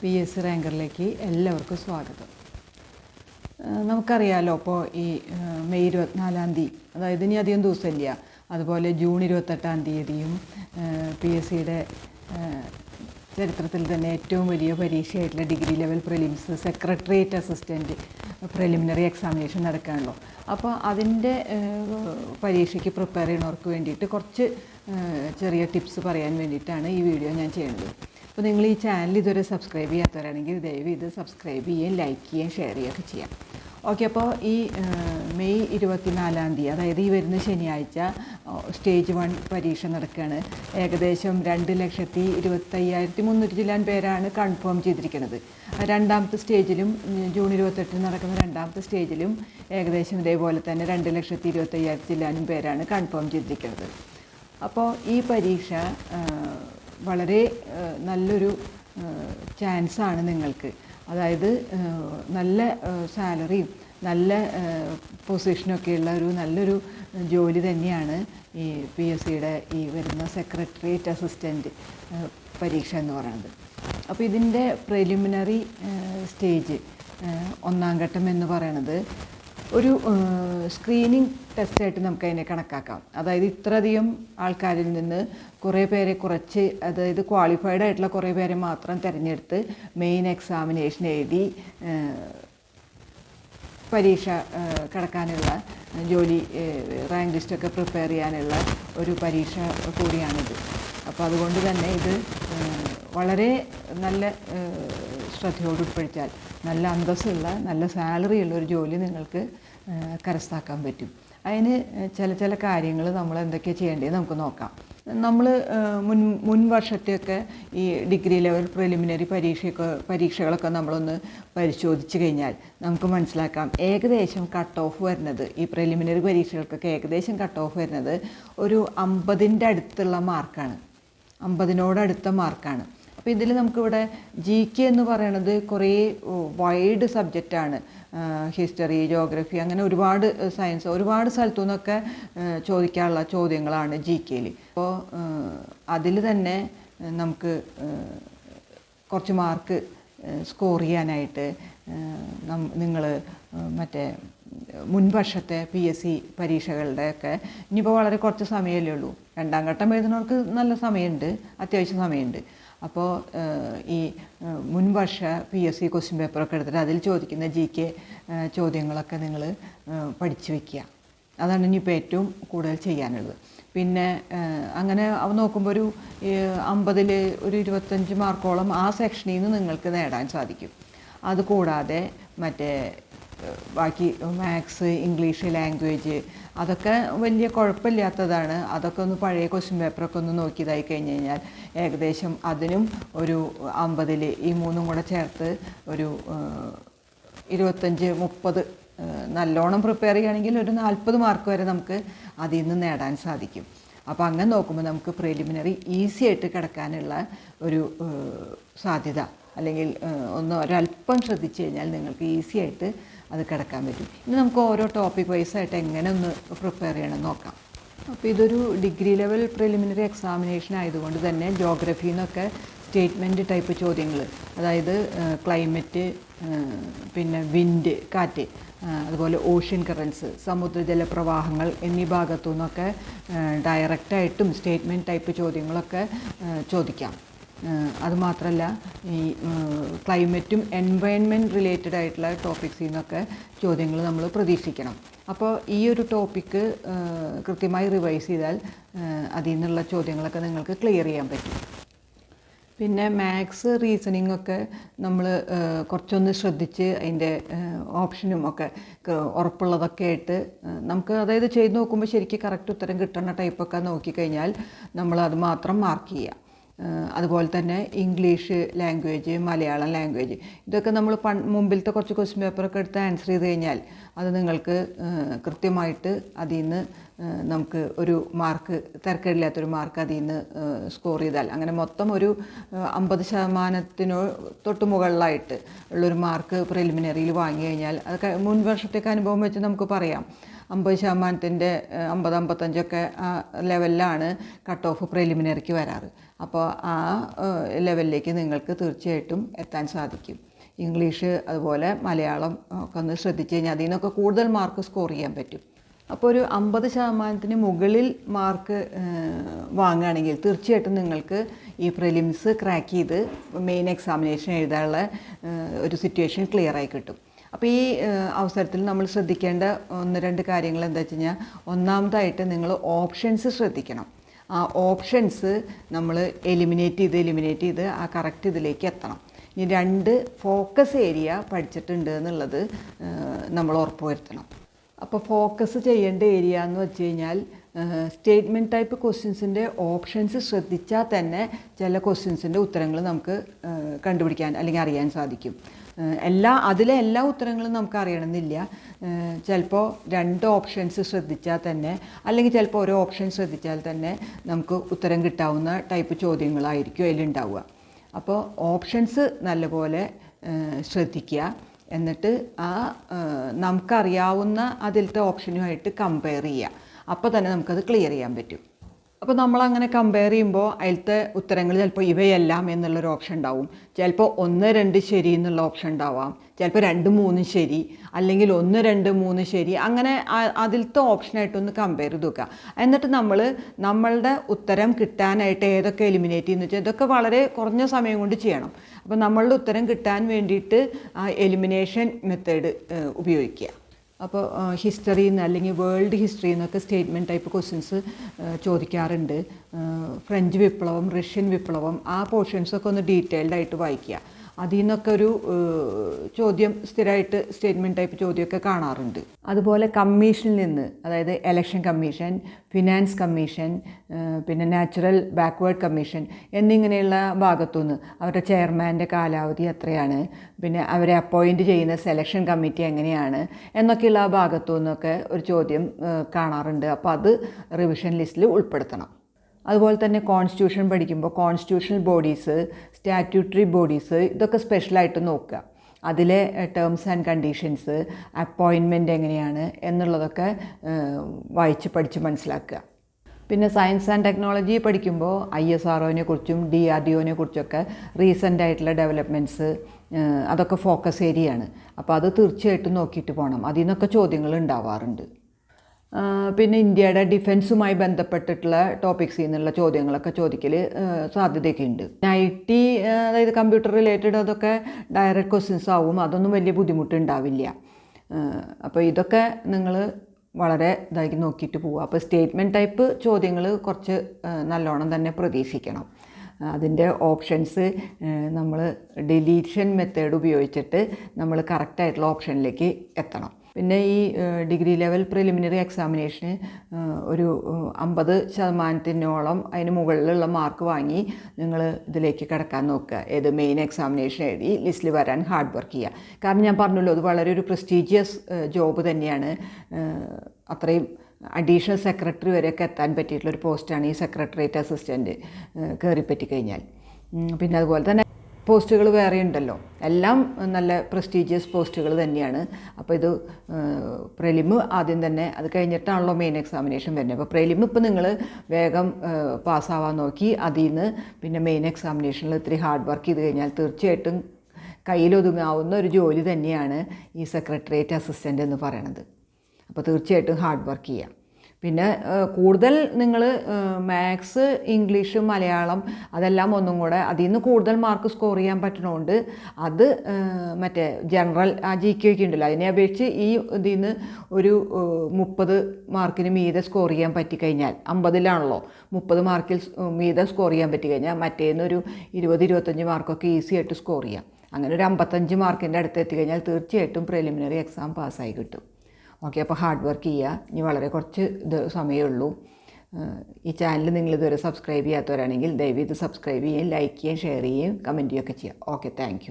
P S C റാങ്കറിലേക്ക് എല്ലാവർക്കും സ്വാഗതം. നമുക്കറിയാലോ ഇപ്പോൾ ഈ മെയ് ഇരുപത്തിനാലാം തീയതി അതായത് ഇനി അധികം ദിവസമില്ല. അതുപോലെ ജൂൺ ഇരുപത്തെട്ടാം തീയതിയും പി എസ് സിയുടെ ചരിത്രത്തിൽ തന്നെ ഏറ്റവും വലിയ പരീക്ഷയായിട്ടുള്ള degree level prelims secretariat assistant preliminary examination നടക്കുകയാണല്ലോ അപ്പോൾ അതിന്റെ പരീക്ഷയ്ക്ക് പ്രിപ്പയർ ചെയ്യണവർക്ക് വേണ്ടിയിട്ട് കുറച്ച് ചെറിയ ടിപ്സ് പറയാൻ വേണ്ടിയിട്ടാണ് ഈ വീഡിയോ ഞാൻ ചെയ്യുന്നത്. അപ്പോൾ നിങ്ങൾ ഈ ചാനൽ ഇതുവരെ സബ്സ്ക്രൈബ് ചെയ്യാത്തവരാണെങ്കിൽ ദയവ് ഇത് സബ്സ്ക്രൈബ് ചെയ്യുകയും ലൈക്ക് ചെയ്യുകയും ഷെയർ ചെയ്യുകയൊക്കെ ചെയ്യാം. ഓക്കെ അപ്പോൾ ഈ മെയ് ഇരുപത്തിനാലാം തീയതി അതായത് ഈ വരുന്ന ശനിയാഴ്ച സ്റ്റേജ് വൺ പരീക്ഷ നടക്കുകയാണ്. ഏകദേശം രണ്ട് ലക്ഷത്തി ഇരുപത്തയ്യായിരത്തി മുന്നൂറ്റി ചില്ലാൻ പേരാണ് കൺഫേം ചെയ്തിരിക്കുന്നത്. രണ്ടാമത്തെ സ്റ്റേജിലും ജൂൺ ഇരുപത്തെട്ടിന് നടക്കുന്ന രണ്ടാമത്തെ സ്റ്റേജിലും ഏകദേശം ഇതേപോലെ തന്നെ രണ്ട് ലക്ഷത്തി ഇരുപത്തയ്യായിരത്തി ചില്ലാനും പേരാണ് കൺഫേം ചെയ്തിരിക്കുന്നത്. അപ്പോൾ ഈ പരീക്ഷ വളരെ നല്ലൊരു ചാൻസാണ് നിങ്ങൾക്ക്. അതായത് നല്ല സാലറിയും നല്ല പൊസിഷനൊക്കെയുള്ള ഒരു നല്ലൊരു ജോലി തന്നെയാണ് ഈ പി എസ് സിയുടെ ഈ വരുന്ന സെക്രട്ടേറിയറ്റ് അസിസ്റ്റന്റ് പരീക്ഷ എന്ന് പറയുന്നത്. അപ്പോൾ ഇതിന്റെ പ്രിലിമിനറി സ്റ്റേജ് ഒന്നാം ഘട്ടം എന്ന് പറയുന്നത് ഒരു സ്ക്രീനിങ് ടെസ്റ്റായിട്ട് നമുക്ക് അതിനെ കണക്കാക്കാം. അതായത് ഇത്രയധികം ആൾക്കാരിൽ നിന്ന് കുറേ പേരെ കുറച്ച് അതായത് ക്വാളിഫൈഡ് ആയിട്ടുള്ള കുറേ പേരെ മാത്രം തിരഞ്ഞെടുത്ത് മെയിൻ എക്സാമിനേഷൻ എഴുതി പരീക്ഷ കടക്കാനുള്ള ജോലി റാങ്ക് ലിസ്റ്റൊക്കെ പ്രിപ്പയർ ചെയ്യാനുള്ള ഒരു പരീക്ഷ കൂടിയാണിത്. അപ്പോൾ അതുകൊണ്ട് തന്നെ ഇത് വളരെ നല്ല ശ്രദ്ധയോട് ഉൾപ്പെടുത്തിയാൽ നല്ല അന്തസ്സുള്ള നല്ല സാലറി ഉള്ള ഒരു ജോലി നിങ്ങൾക്ക് കരസ്ഥാക്കാൻ പറ്റും. അതിന് ചില ചില കാര്യങ്ങൾ നമ്മൾ എന്തൊക്കെയാണ് ചെയ്യേണ്ടത് നമുക്ക് നോക്കാം. നമ്മൾ മുൻ മുൻ വർഷത്തെയൊക്കെ ഈ ഡിഗ്രി ലെവൽ പ്രിലിമിനറി പരീക്ഷയൊക്കെ പരീക്ഷകളൊക്കെ നമ്മളൊന്ന് പരിശോധിച്ച് കഴിഞ്ഞാൽ നമുക്ക് മനസ്സിലാക്കാം. ഏകദേശം കട്ട് ഓഫ് വരുന്നത് ഈ പ്രിലിമിനറി പരീക്ഷകൾക്കൊക്കെ ഏകദേശം കട്ട് ഓഫ് വരുന്നത് ഒരു അമ്പതിന്റെ അടുത്തുള്ള മാർക്കാണ് അമ്പതിനോടടുത്ത മാർക്കാണ് അപ്പോൾ ഇതിൽ നമുക്കിവിടെ ജി കെ എന്ന് പറയുന്നത് കുറേ വൈഡ് സബ്ജക്റ്റാണ് ഹിസ്റ്ററി ജോഗ്രഫി അങ്ങനെ ഒരുപാട് സയൻസ് ഒരുപാട് സ്ഥലത്തു നിന്നൊക്കെ ചോദിക്കാനുള്ള ചോദ്യങ്ങളാണ് ജി കെയിൽ അപ്പോൾ അതിൽ തന്നെ നമുക്ക് കുറച്ച് മാർക്ക് സ്കോർ ചെയ്യാനായിട്ട് നിങ്ങൾ മറ്റേ മുൻവർഷത്തെ പി എസ് സി പരീക്ഷകളുടെയൊക്കെ. ഇനിയിപ്പോൾ വളരെ കുറച്ച് സമയമല്ലേ ഉള്ളൂ. രണ്ടാം ഘട്ടം എഴുതുന്നവർക്ക് നല്ല സമയമുണ്ട്. അത്യാവശ്യം സമയമുണ്ട്. അപ്പോൾ ഈ മുൻ വർഷ പി എസ് സി ക്വസ്റ്റ്യൻ പേപ്പറൊക്കെ എടുത്തിട്ട് അതിൽ ചോദിക്കുന്ന ജി കെ ചോദ്യങ്ങളൊക്കെ നിങ്ങൾ പഠിച്ചു വയ്ക്കുക അതാണ് ഇനിയിപ്പോൾ ഏറ്റവും കൂടുതൽ ചെയ്യാനുള്ളത്. പിന്നെ അങ്ങനെ അവ നോക്കുമ്പോൾ ഒരു അമ്പതിൽ ഒരു ഇരുപത്തഞ്ച് മാർക്കോളം ആ സെക്ഷനിൽ നിന്ന് നിങ്ങൾക്ക് നേടാൻ സാധിക്കും. അതുകൂടാതെ മറ്റേ ബാക്കി മാത്സ് ഇംഗ്ലീഷ് ലാംഗ്വേജ് അതൊക്കെ വലിയ കുഴപ്പമില്ലാത്തതാണ്. അതൊക്കെ ഒന്ന് പഴയ ക്വസ്റ്റ്യൻ പേപ്പറൊക്കെ ഒന്ന് നോക്കിയതായി കഴിഞ്ഞ് കഴിഞ്ഞാൽ ഏകദേശം അതിനും ഒരു അമ്പതിൽ ഈ മൂന്നും കൂടെ ചേർത്ത് ഒരു ഇരുപത്തഞ്ച് മുപ്പത് നല്ലോണം പ്രിപ്പയർ ചെയ്യുകയാണെങ്കിൽ ഒരു നാൽപ്പത് മാർക്ക് വരെ നമുക്ക് അതിൽ നിന്ന് നേടാൻ സാധിക്കും. അപ്പോൾ അങ്ങനെ നോക്കുമ്പോൾ നമുക്ക് പ്രിലിമിനറി ഈസി ആയിട്ട് കിടക്കാനുള്ള ഒരു സാധ്യത. അല്ലെങ്കിൽ ഒന്ന് ഒരല്പം ശ്രദ്ധിച്ചു കഴിഞ്ഞാൽ നിങ്ങൾക്ക് ഈസി ആയിട്ട് അത് കിടക്കാൻ പറ്റും. ഇനി നമുക്ക് ഓരോ ടോപ്പിക് വൈസ് ആയിട്ട് എങ്ങനെ ഒന്ന് പ്രിപ്പയർ ചെയ്യണം നോക്കാം. അപ്പോൾ ഇതൊരു ഡിഗ്രി ലെവൽ പ്രിലിമിനറി എക്സാമിനേഷൻ ആയതുകൊണ്ട് തന്നെ ജോഗ്രഫിയിൽ നിന്നൊക്കെ സ്റ്റേറ്റ്മെന്റ് ടൈപ്പ് ചോദ്യങ്ങൾ അതായത് ക്ലൈമറ്റ് പിന്നെ വിൻഡ് കാറ്റ് അതുപോലെ ഓഷ്യൻ കറൻസ് സമുദ്രജല പ്രവാഹങ്ങൾ എന്നീ ഭാഗത്തു നിന്നൊക്കെ ഡയറക്റ്റായിട്ടും സ്റ്റേറ്റ്മെന്റ് ടൈപ്പ് ചോദ്യങ്ങളൊക്കെ ചോദിക്കാം. അതുമാത്രമല്ല ഈ ക്ലൈമറ്റും എൻവയൺമെന്റ് റിലേറ്റഡ് ആയിട്ടുള്ള ടോപ്പിക്സിൽ നിന്നൊക്കെ ചോദ്യങ്ങൾ നമ്മൾ പ്രതീക്ഷിക്കണം. അപ്പോൾ ഈ ഒരു ടോപ്പിക്ക് കൃത്യമായി റിവൈസ് ചെയ്താൽ അതിൽ നിന്നുള്ള ചോദ്യങ്ങളൊക്കെ നിങ്ങൾക്ക് ക്ലിയർ ചെയ്യാൻ പറ്റും. പിന്നെ മാത്സ് റീസണിങ് ഒക്കെ നമ്മൾ കുറച്ചൊന്ന് ശ്രദ്ധിച്ച് അതിന്റെ ഓപ്ഷനും ഒക്കെ ഉറപ്പുള്ളതൊക്കെ ആയിട്ട് നമുക്ക് അതായത് ചെയ്ത് നോക്കുമ്പോൾ ശരിക്കും കറക്റ്റ് ഉത്തരം കിട്ടുന്ന ടൈപ്പൊക്കെ നോക്കിക്കഴിഞ്ഞാൽ നമ്മൾ അത് മാത്രം മാർക്ക് ചെയ്യുക ഏഹ് അതുപോലെ തന്നെ ഇംഗ്ലീഷ് ലാംഗ്വേജ് മലയാളം ലാംഗ്വേജ് ഇതൊക്കെ നമ്മൾ പൺ മുമ്പിലത്തെ കുറച്ച് ക്വസ്റ്റ്യൻ പേപ്പറൊക്കെ എടുത്ത് ആൻസർ ചെയ്ത് കഴിഞ്ഞാൽ അത് നിങ്ങൾക്ക് കൃത്യമായിട്ട് അതിൽ നിന്ന് നമുക്ക് ഒരു മാർക്ക് തിരക്കേടില്ലാത്തൊരു മാർക്ക് അതിൽ നിന്ന് സ്കോർ ചെയ്താൽ. അങ്ങനെ മൊത്തം ഒരു അമ്പത് ശതമാനത്തിനോ തൊട്ട് മുകളിലായിട്ട് ഉള്ളൊരു മാർക്ക് പ്രിലിമിനറിയിൽ വാങ്ങി കഴിഞ്ഞാൽ അത് മുൻ വർഷത്തേക്ക് അനുഭവം വെച്ച് നമുക്ക് പറയാം. അമ്പത് ശതമാനത്തിന്റെ അമ്പത് അമ്പത്തഞ്ചൊക്കെ ആ ലെവലിലാണ് കട്ട് ഓഫ് പ്രിലിമിനറിക്ക് വരാറ്. അപ്പോൾ ആ ലെവലിലേക്ക് നിങ്ങൾക്ക് തീർച്ചയായിട്ടും എത്താൻ സാധിക്കും. ഇംഗ്ലീഷ് അതുപോലെ മലയാളം ഒക്കെ ഒന്ന് ശ്രദ്ധിച്ച് കഴിഞ്ഞാൽ അതിൽ നിന്നൊക്കെ കൂടുതൽ മാർക്ക് സ്കോർ ചെയ്യാൻ പറ്റും. അപ്പോൾ ഒരു അമ്പത് ശതമാനത്തിന് മുകളിൽ മാർക്ക് വാങ്ങുകയാണെങ്കിൽ തീർച്ചയായിട്ടും നിങ്ങൾക്ക് ഈ പ്രിലിംസ് ക്രാക്ക് ചെയ്ത് മെയിൻ എക്സാമിനേഷൻ എഴുതാനുള്ള ഒരു സിറ്റുവേഷൻ ക്ലിയർ ആയി കിട്ടും. അപ്പോൾ ഈ അവസരത്തിൽ നമ്മൾ ശ്രദ്ധിക്കേണ്ട ഒന്ന് രണ്ട് കാര്യങ്ങൾ എന്താ വെച്ച് കഴിഞ്ഞാൽ ഒന്നാമതായിട്ട് നിങ്ങൾ ഓപ്ഷൻസ് ശ്രദ്ധിക്കണം. ആ ഓപ്ഷൻസ് നമ്മൾ എലിമിനേറ്റ് ചെയ്ത് എലിമിനേറ്റ് ചെയ്ത് ആ കറക്റ്റ് ഇതിലേക്ക് എത്തണം. ഇനി രണ്ട് ഫോക്കസ് ഏരിയ പഠിച്ചിട്ടുണ്ട് എന്നുള്ളത് നമ്മൾ ഉറപ്പുവരുത്തണം അപ്പോൾ ഫോക്കസ് ചെയ്യേണ്ട ഏരിയ എന്ന് വെച്ച് കഴിഞ്ഞാൽ സ്റ്റേറ്റ്മെന്റ് ടൈപ്പ് ക്വസ്റ്റ്യൻസിന്റെ ഓപ്ഷൻസ് ശ്രദ്ധിച്ചാൽ തന്നെ ചില ക്വസ്റ്റ്യൻസിന്റെ ഉത്തരങ്ങൾ നമുക്ക് കണ്ടുപിടിക്കാൻ അല്ലെങ്കിൽ അറിയാൻ സാധിക്കും. എല്ലാ അതിലെ എല്ലാ ഉത്തരങ്ങളും നമുക്ക് അറിയണമെന്നില്ല. ചിലപ്പോൾ രണ്ട് ഓപ്ഷൻസ് ശ്രദ്ധിച്ചാൽ തന്നെ അല്ലെങ്കിൽ ചിലപ്പോൾ ഓരോ ഓപ്ഷൻ ശ്രദ്ധിച്ചാൽ തന്നെ നമുക്ക് ഉത്തരം കിട്ടാവുന്ന ടൈപ്പ് ചോദ്യങ്ങളായിരിക്കും അതിലുണ്ടാവുക. അപ്പോൾ ഓപ്ഷൻസ് നല്ലപോലെ ശ്രദ്ധിക്കുക. എന്നിട്ട് ആ നമുക്കറിയാവുന്ന അതിലത്തെ ഓപ്ഷനുമായിട്ട് കമ്പയർ ചെയ്യുക. അപ്പോൾ തന്നെ നമുക്കത് ക്ലിയർ ചെയ്യാൻ പറ്റും. അപ്പോൾ നമ്മളങ്ങനെ കമ്പയർ ചെയ്യുമ്പോൾ അതിലത്തെ ഉത്തരങ്ങൾ ചിലപ്പോൾ ഇവയെല്ലാം എന്നുള്ളൊരു ഓപ്ഷൻ ഉണ്ടാവും. ചിലപ്പോൾ ഒന്ന് രണ്ട് ശരി എന്നുള്ള ഓപ്ഷൻ ഉണ്ടാവാം. ചിലപ്പോൾ രണ്ട് മൂന്ന് ശരി അല്ലെങ്കിൽ ഒന്ന് രണ്ട് മൂന്ന് ശരി അങ്ങനെ അതിലത്തെ ഓപ്ഷനായിട്ടൊന്ന് കമ്പയർ ചെയ്ത് നോക്കുക. എന്നിട്ട് നമ്മൾ നമ്മളുടെ ഉത്തരം കിട്ടാനായിട്ട് ഏതൊക്കെ എലിമിനേറ്റ് ചെയ്യുന്നു വെച്ചാൽ ഇതൊക്കെ വളരെ കുറഞ്ഞ സമയം കൊണ്ട് ചെയ്യണം. അപ്പോൾ നമ്മളുടെ ഉത്തരം കിട്ടാൻ വേണ്ടിയിട്ട് എലിമിനേഷൻ മെത്തേഡ് ഉപയോഗിക്കുക. അപ്പോൾ ഹിസ്റ്ററിയിൽ അല്ലെങ്കിൽ വേൾഡ് ഹിസ്റ്ററിയിൽ നിന്നൊക്കെ സ്റ്റേറ്റ്മെന്റ് ടൈപ്പ് ക്വസ്റ്റ്യൻസ് ചോദിക്കാറുണ്ട്. ഫ്രഞ്ച് വിപ്ലവം റഷ്യൻ വിപ്ലവം ആ പോർഷൻസൊക്കെ ഒന്ന് ഡീറ്റെയിൽഡ് ആയിട്ട് വായിക്കുക. അതിൽ നിന്നൊക്കെ ഒരു ചോദ്യം സ്ഥിരമായിട്ട് സ്റ്റേറ്റ്മെന്റ് ടൈപ്പ് ചോദ്യമൊക്കെ കാണാറുണ്ട്. അതുപോലെ കമ്മീഷനിൽ നിന്ന് അതായത് എലക്ഷൻ കമ്മീഷൻ ഫിനാൻസ് കമ്മീഷൻ പിന്നെ നാച്ചുറൽ ബാക്ക്വേർഡ് കമ്മീഷൻ എന്നിങ്ങനെയുള്ള ഭാഗത്തുനിന്ന് അവരുടെ ചെയർമാന്റെ കാലാവധി എത്രയാണ് പിന്നെ അവരെ അപ്പോയിന്റ് ചെയ്യുന്ന സെലക്ഷൻ കമ്മിറ്റി എങ്ങനെയാണ് എന്നൊക്കെയുള്ള ആ ഭാഗത്തു നിന്നൊക്കെ ഒരു ചോദ്യം കാണാറുണ്ട്. അപ്പോൾ അത് റിവിഷൻ ലിസ്റ്റിൽ ഉൾപ്പെടുത്തണം. അതുപോലെ തന്നെ കോൺസ്റ്റിറ്റ്യൂഷൻ പഠിക്കുമ്പോൾ കോൺസ്റ്റിറ്റ്യൂഷണൽ ബോഡീസ് സ്റ്റാറ്റ്യൂട്ടറി ബോഡീസ് ഇതൊക്കെ സ്പെഷ്യലായിട്ട് നോക്കുക. അതിലെ ടേംസ് ആൻഡ് കണ്ടീഷൻസ് അപ്പോയിൻമെന്റ് എങ്ങനെയാണ് എന്നുള്ളതൊക്കെ വായിച്ച് പഠിച്ച് മനസ്സിലാക്കുക. പിന്നെ സയൻസ് ആൻഡ് ടെക്നോളജി പഠിക്കുമ്പോൾ ഐ എസ് ആർ ഒനെ കുറിച്ചും ഡി ആർ ഡി ഒനെ കുറിച്ചൊക്കെ റീസെന്റ് ആയിട്ടുള്ള ഡെവലപ്മെന്റ്സ് അതൊക്കെ ഫോക്കസ് ഏരിയയാണ് അപ്പോൾ അത് തീർച്ചയായിട്ടും നോക്കിയിട്ട് പോകണം അതിൽ നിന്നൊക്കെ ചോദ്യങ്ങൾ ഉണ്ടാവാറുണ്ട്. പിന്നെ ഇന്ത്യയുടെ ഡിഫൻസുമായി ബന്ധപ്പെട്ടിട്ടുള്ള ടോപ്പിക്സിൽ നിന്നുള്ള ചോദ്യങ്ങളൊക്കെ ചോദിക്കൽ സാധ്യതയൊക്കെ ഉണ്ട് ഐ ടി അതായത് കമ്പ്യൂട്ടർ റിലേറ്റഡ് അതൊക്കെ ഡയറക്റ്റ് ക്വസ്റ്റ്യൻസ് ആവും. അതൊന്നും വലിയ ബുദ്ധിമുട്ടുണ്ടാവില്ല. അപ്പോൾ ഇതൊക്കെ നിങ്ങൾ വളരെ ഇതാക്കി നോക്കിയിട്ട് പോവുക. അപ്പോൾ സ്റ്റേറ്റ്മെന്റ് ടൈപ്പ് ചോദ്യങ്ങൾ കുറച്ച് നല്ലോണം തന്നെ പ്രതീക്ഷിക്കണം. അതിന്റെ ഓപ്ഷൻസ് നമ്മൾ ഡിലീഷൻ മെത്തേഡ് ഉപയോഗിച്ചിട്ട് നമ്മൾ കറക്റ്റായിട്ടുള്ള ഓപ്ഷനിലേക്ക് എത്തണം. പിന്നെ ഈ ഡിഗ്രി ലെവൽ പ്രിലിമിനറി എക്സാമിനേഷന് ഒരു അമ്പത് ശതമാനത്തിനോളം അതിന് മുകളിലുള്ള മാർക്ക് വാങ്ങി നിങ്ങൾ ഇതിലേക്ക് കിടക്കാൻ നോക്കുക. ഏത് മെയിൻ എക്സാമിനേഷൻ എഴുതി ലിസ്റ്റിൽ വരാൻ ഹാർഡ് വർക്ക് ചെയ്യുക. കാരണം ഞാൻ പറഞ്ഞല്ലോ അത് വളരെ ഒരു പ്രസ്റ്റീജിയസ് ജോബ് തന്നെയാണ്. അത്രയും അഡീഷണൽ സെക്രട്ടറി വരെയൊക്കെ എത്താൻ പറ്റിയിട്ടുള്ള ഒരു പോസ്റ്റാണ് ഈ സെക്രട്ടറിയേറ്റ് അസിസ്റ്റന്റ് കയറിപ്പറ്റി കഴിഞ്ഞാൽ പിന്നെ അതുപോലെ തന്നെ പോസ്റ്റുകൾ വേറെ ഉണ്ടല്ലോ. എല്ലാം നല്ല പ്രസ്റ്റീജിയസ് പോസ്റ്റുകൾ തന്നെയാണ്. അപ്പോൾ ഇത് പ്രിലിമ് ആദ്യം തന്നെ അത് കഴിഞ്ഞിട്ടാണല്ലോ മെയിൻ എക്സാമിനേഷൻ വരുന്നത്. അപ്പോൾ പ്രിലിമ് ഇപ്പോൾ നിങ്ങൾ വേഗം പാസ്സാവാൻ നോക്കി അതിൽ നിന്ന് പിന്നെ മെയിൻ എക്സാമിനേഷനിൽ ഇത്തിരി ഹാർഡ് വർക്ക് ചെയ്ത് കഴിഞ്ഞാൽ തീർച്ചയായിട്ടും കയ്യിലൊതുങ്ങാവുന്ന ഒരു ജോലി തന്നെയാണ് ഈ സെക്രട്ടേറിയറ്റ് അസിസ്റ്റന്റ് എന്ന് പറയണത്. അപ്പോൾ തീർച്ചയായിട്ടും ഹാർഡ് വർക്ക് ചെയ്യാം. പിന്നെ കൂടുതൽ നിങ്ങൾ മാത്സ് ഇംഗ്ലീഷ് മലയാളം അതെല്ലാം ഒന്നും കൂടെ അതിൽ നിന്ന് കൂടുതൽ മാർക്ക് സ്കോർ ചെയ്യാൻ പറ്റണോണ്ട് അത് മറ്റേ ജനറൽ ആ ജി കെ ഒക്കെ ഉണ്ടല്ലോ അതിനെ അപേക്ഷിച്ച് ഈ ഇതിൽ നിന്ന് ഒരു മുപ്പത് മാർക്കിന് മീതെ സ്കോർ ചെയ്യാൻ പറ്റിക്കഴിഞ്ഞാൽ അമ്പതിലാണല്ലോ മുപ്പത് മാർക്കിൽ മീതെ സ്കോർ ചെയ്യാൻ പറ്റിക്കഴിഞ്ഞാൽ മറ്റേന്നൊരു ഇരുപത് ഇരുപത്തഞ്ച് മാർക്കൊക്കെ ഈസി ആയിട്ട് സ്കോർ ചെയ്യാം. അങ്ങനെ ഒരു അമ്പത്തഞ്ച് മാർക്കിന്റെ അടുത്ത് എത്തിക്കഴിഞ്ഞാൽ തീർച്ചയായിട്ടും പ്രിലിമിനറി എക്സാം പാസ്സായി കിട്ടും. ഓക്കെ അപ്പോൾ ഹാർഡ് വർക്ക് ചെയ്യുക ഇനി വളരെ കുറച്ച് സമയമേ ഉള്ളൂ. ഈ ചാനൽ നിങ്ങൾ ഇതുവരെ സബ്സ്ക്രൈബ് ചെയ്യാത്തവരാണെങ്കിൽ ദയവ് ഇത് സബ്സ്ക്രൈബ് ചെയ്യുകയും ലൈക്ക് ചെയ്യുകയും ഷെയർ ചെയ്യുകയും കമന്റ് ചെയ്യുകയൊക്കെ ചെയ്യുക ഓക്കെ താങ്ക്